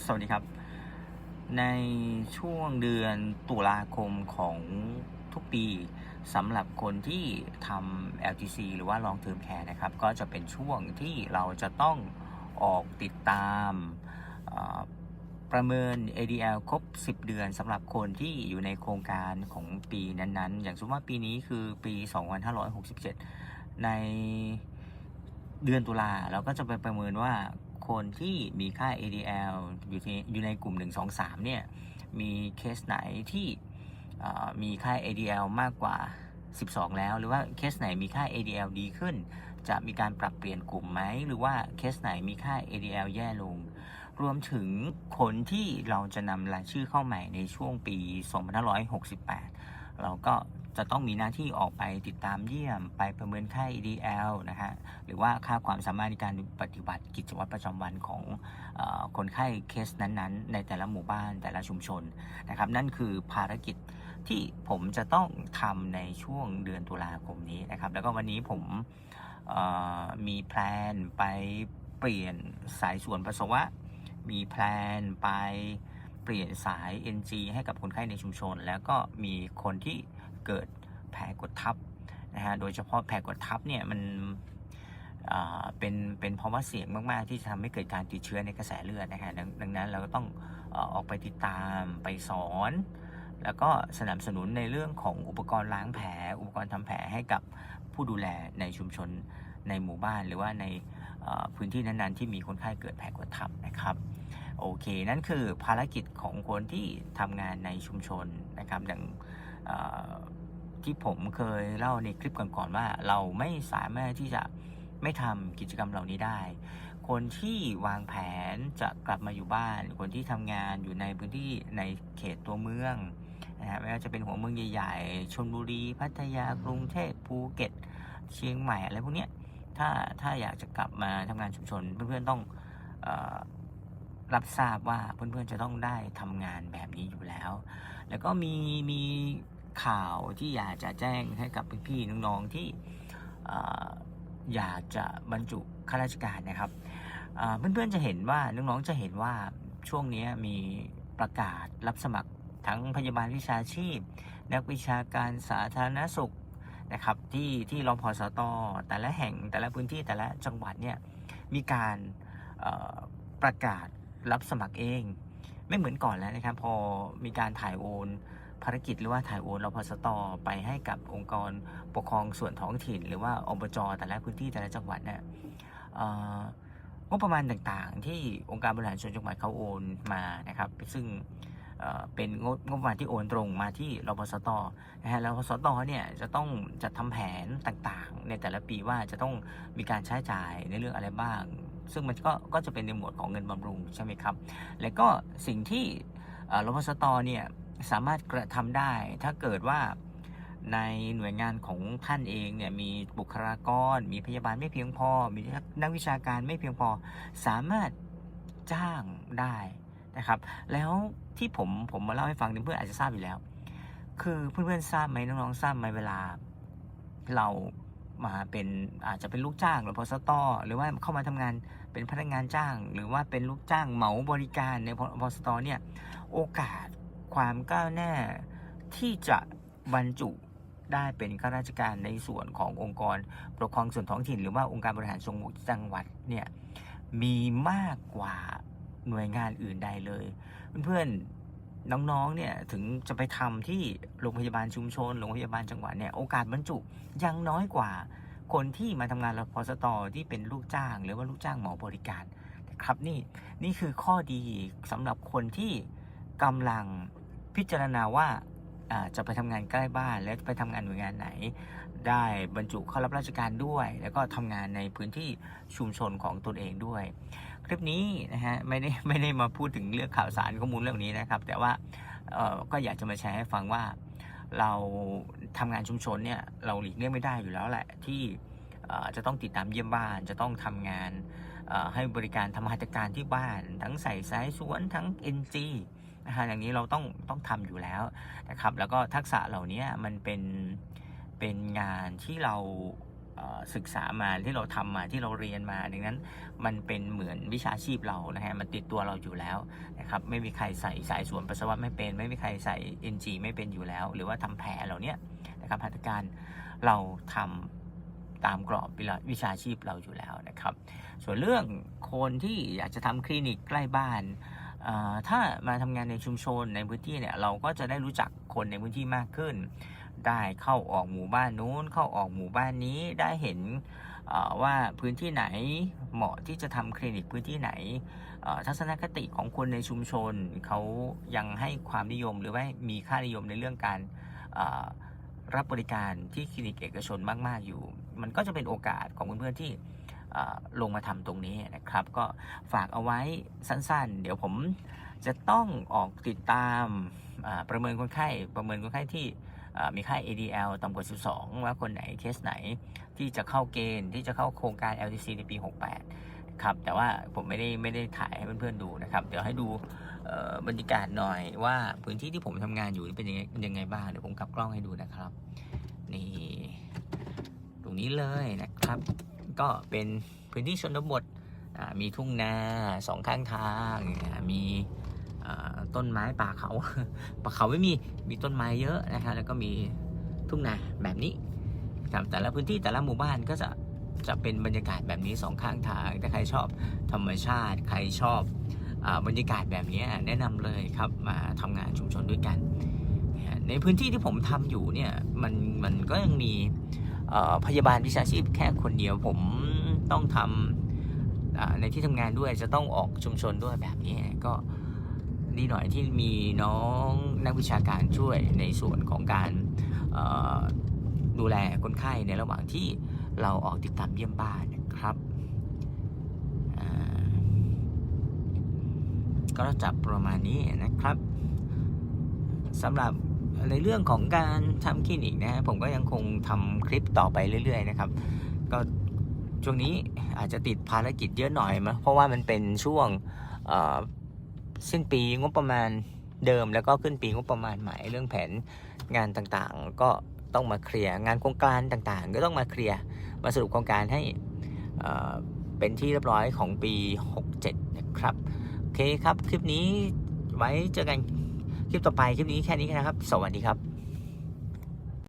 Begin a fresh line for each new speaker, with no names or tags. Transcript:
สวัสดีครับ ในช่วงเดือนตุลาคมของทุกปีสำหรับคนที่ทำ LTC หรือว่า Long Term Care นะครับ ก็จะเป็นช่วงที่เราจะต้องออกติดตามประเมิน ADL ครบ 10 เดือนสำหรับคนที่อยู่ในโครงการของปีนั้นๆ อย่างสมมติว่าปีนี้คือปี 2567 ในเดือนตุลาเราก็จะไปประเมินว่า คนที่มีค่า ADL อยู่ที่อยู่ในกลุ่ม 1 2 3 เนี่ย มีเคสไหนที่มีค่า ADL มากกว่า 12 แล้ว หรือว่าเคสไหนมีค่า ADL ดีขึ้น จะมีการปรับเปลี่ยนกลุ่มไหม หรือว่าเคสไหนมีค่า ADL แย่ลง รวมถึงคนที่เราจะนำรายชื่อเข้าใหม่ในช่วงปี 2568 เราก็ จะต้องมีหน้าที่ออกไปติดตามเยี่ยม ไปประเมินค่า EDL นะฮะหรือว่าค่าความสามารถในการปฏิบัติกิจวัตรประจำวันของอคนไข้เคสนั้นๆ ในแต่ละหมู่บ้านแต่ละชุมชนนะครับ นั่นคือภารกิจที่ผมจะต้องทำในช่วงเดือนตุลาคมนี้นะครับ แล้วก็วันนี้ผมมีแพลนไปเปลี่ยนสายส่วนปัสสาวะ มีแพลนไปเปลี่ยนสาย NG ให้กับคนไข้ในชุมชน แล้วก็มีคนที่ เกิดแผลกดทับนะฮะ โดยเฉพาะแผลกดทับเนี่ยมันเป็นเป็นภาวะเสี่ยงมากๆ ที่จะทำให้เกิดการติดเชื้อในกระแสเลือดนะฮะดังดังนั้นเราก็ต้องอออกไปติดตามไปสอน แล้วก็สนับสนุนในเรื่องของอุปกรณ์ล้างแผล อุปกรณ์ทำแผลให้กับผู้ดูแลในชุมชนในหมู่บ้าน หรือว่าในพื้นที่นั้นๆ ที่มีคนไข้เกิดแผลกดทับนะครับโอเค นั่นคือภารกิจของคนที่ทำงานในชุมชนนะครับดัง ที่ผมเคยเล่าในคลิปก่อนๆว่า เราไม่สามารถที่จะไม่ทำกิจกรรมเหล่านี้ได้ คนที่วางแผนจะกลับมาอยู่บ้าน คนที่ทำงานอยู่ในพื้นที่ในเขตตัวเมืองนะฮะไม่ว่าจะเป็นหัวเมืองใหญ่ๆชลบุรี พัทยากรุงเทพภูเก็ต เชียงใหม่อะไรพวกเนี้ยถ้าถ้าอยากจะกลับมาทำงานชุมชน เพื่อนๆต้องอรับทราบว่าเพื่อนๆจะต้องได้ทำงานแบบนี้อยู่แล้ว แล้วก็มีมี ข่าวที่อยากจะแจ้งให้กับพี่ๆน้องๆที่ออยากจะบรรจุข้าราชการนะครับเพื่อนๆจะเห็นว่าน้องๆจะเห็นว่าช่วงนี้มีประกาศรับสมัครทั้งพยาบาลวิชาชีพ นักวิชาการสาธารณสุขนะครับที่ที่รพสตแต่ละแห่งแต่ละพื้นที่แต่ละจังหวัดเนี่ยมีการประกาศรับสมัครเอง ไม่เหมือนก่อนแล้วนะครับ พอมีการถ่ายโอน ภารกิจหรือว่าถ่ายโอนรพสตไปให้กับองค์กรปกครองส่วนท้องถิ่น หรือว่าอบจแต่ละพื้นที่แต่ละจังหวัดเนี่ยงบประมาณต่างๆ ที่องค์การบริหารส่วนจังหวัดเขาโอนมานะครับ ซึ่งเเป็นงบงบประมาณที่โอนตรงมาที่รพสตนะฮะแล้วรพสตเนี่ยจะต้องจัดทำแผนต่างๆ ในแต่ละปีว่าจะต้องมีการใช้จ่ายในเรื่องอะไรบ้าง ซึ่งมันก็ก็จะเป็นในหมวดของเงินบำรุงใช่ไหมครับ แล้วก็สิ่งที่รพสตเนี่ย สามารถกระทำได้ ถ้าเกิดว่าในหน่วยงานของท่านเองเนี่ยมีบุคลากร มีพยาบาลไม่เพียงพอ มีนักวิชาการไม่เพียงพอ สามารถจ้างได้นะครับ แล้วที่ผมผมมาเล่าให้ฟังเพื่อนๆอาจจะทราบอยู่แล้ว คือเพื่อนๆทราบไหมน้องๆทราบไหมเวลา เรามาเป็นอาจจะเป็นลูกจ้างหรือพอสตอหรือว่าเข้ามาทำงานเป็นพนักงานจ้าง หรือว่าเป็นลูกจ้างเหมาบริการในพอสตอเนี่ยโอกาส ความก้าวหน้าที่จะบรรจุได้เป็นข้าราชการในส่วนขององค์กรปกครองส่วนท้องถิ่น หรือว่าองค์การบริหารส่วนจังหวัดเนี่ยมีมากกว่าหน่วยงานอื่นใดเลย เพื่อนๆน้องๆเนี่ยถึงจะไปทำที่โรงพยาบาลชุมชนโรงพยาบาลจังหวัดเนี่ยโอกาสบรรจุยังน้อยกว่าคนที่มาทำงานรพสตที่เป็นลูกจ้าง หรือว่าลูกจ้างหมอบริการครับนี่นี่คือข้อดีสำหรับคนที่กำลัง พิจารณาว่าจะไปทำงานใกล้บ้านและไปทำงานหน่วยงานไหน ได้บรรจุเข้ารับราชการด้วย แล้วก็ทำงานในพื้นที่ชุมชนของตนเองด้วย คลิปนี้นะฮะไม่ได้ไม่ได้มาพูดถึงเรื่องข่าวสารข้อมูลเรื่องนี้นะครับ แต่ว่าก็อยากจะมาแชร์ให้ฟังว่า เราทำงานชุมชนเนี่ยเราหลีกเลี่ยงไม่ได้อยู่แล้วแหละที่จะต้องติดตามเยี่ยมบ้าน จะต้องทำงานให้บริการทำหัตถการที่บ้าน ทั้งใส่สายสวนทั้ง NG นะฮะอย่างนี้เราต้องต้องทำอยู่แล้วนะครับ แล้วก็ทักษะเหล่านี้มันเป็นเป็นงานที่เราศึกษามาที่เราทำมาที่เราเรียนมาดังนั้นมันเป็นเหมือนวิชาชีพเรานะฮะมันติดตัวเราอยู่แล้วนะครับไม่มีใครใส่สายสวนปัสสาวะไม่เป็น ไม่มีใครใส่ NG ไม่เป็นอยู่แล้ว หรือว่าทำแผลเหล่านี้นะครับหัตถการเราทำตามกรอบวิชาชีพเราอยู่แล้วนะครับ ส่วนเรื่องคนที่อยากจะทำคลินิกใกล้บ้าน ถ้ามาทำงานในชุมชนในพื้นที่เนี่ยเราก็จะได้รู้จักคนในพื้นที่มากขึ้น ได้เข้าออกหมู่บ้านนู้น เข้าออกหมู่บ้านนี้ได้เห็นว่าพื้นที่ไหนเหมาะที่จะทำคลินิกพื้นที่ไหน ทัศนคติของคนในชุมชนเขายังให้ความนิยมหรือว่ามีค่านิยมในเรื่องการรับบริการที่คลินิกเอกชนมาก ๆ อยู่ มันก็จะเป็นโอกาสของเพื่อนๆที่ ลงมาทำตรงนี้นะครับ ก็ฝากเอาไว้สั้นๆ เดี๋ยวผมจะต้องออกติดตามประเมินคนไข้ประเมินคนไข้ที่มีค่า ADL ต่ำกว่า 12 ว่าคนไหนเคสไหนที่จะเข้าเกณฑ์ที่จะเข้าโครงการ LTC ในปี 68 ครับ แต่ว่าผมไม่ได้ไม่ได้ถ่ายให้เพื่อนๆดูนะครับ เดี๋ยวให้ดูบรรยากาศหน่อยว่าพื้นที่ที่ผมทำงานอยู่เป็นยังไงยังไงบ้าง เดี๋ยวผมกลับกล้องให้ดูนะครับ นี่ ตรงนี้เลยนะครับ ก็เป็นพื้นที่ชนบทมีทุ่งนาสองข้างทางมีต้นไม้ป่าเขาป่าเขาไม่มีมีต้นไม้เยอะนะฮะแล้วก็มีทุ่งนาแบบนี้ครับแต่ละพื้นที่แต่ละหมู่บ้านก็จะจะเป็นบรรยากาศแบบนี้สองข้างทางถ้าใครชอบธรรมชาติ ใครชอบอบรรยากาศแบบนี้แนะนำเลยครับมาทำงานชุมชนด้วยกัน ในพื้นที่ที่ผมทำอยู่เนี่ยมันมันก็ยังมี พยาบาลวิชาชีพแค่คนเดียวผมต้องทำอ่าในที่ทำงานด้วยจะต้องออกชุมชนด้วยแบบนี้ก็ดีหน่อยที่มีน้องนักวิชาการช่วยในส่วนของการดูแลคนไข้ในระหว่างที่เราออกติดตามเยี่ยมบ้านนะครับก็จะประมาณนี้นะครับสำหรับ ในเรื่องของการทำคลินิกนะฮะผมก็ยังคงทำคลิปต่อไปเรื่อย ๆ นะครับ ก็ช่วงนี้อาจจะติดภารกิจเยอะหน่อยมั้ยเพราะว่ามันเป็นช่วงสิ้นปีงบประมาณเดิมแล้วก็ขึ้นปีงบประมาณใหม่เรื่องแผนงานต่างๆ ก็ต้องมาเคลียร์งานโครงการต่างๆ ก็ต้องมาเคลียร์มาสรุปโครงการให้เอ่อเป็นที่เรียบร้อยของปี 67 นะครับ โอเคครับ คลิปนี้ไว้เจอกัน คลิปต่อไปคลิปนี้แค่นี้นะครับ สวัสดีครับ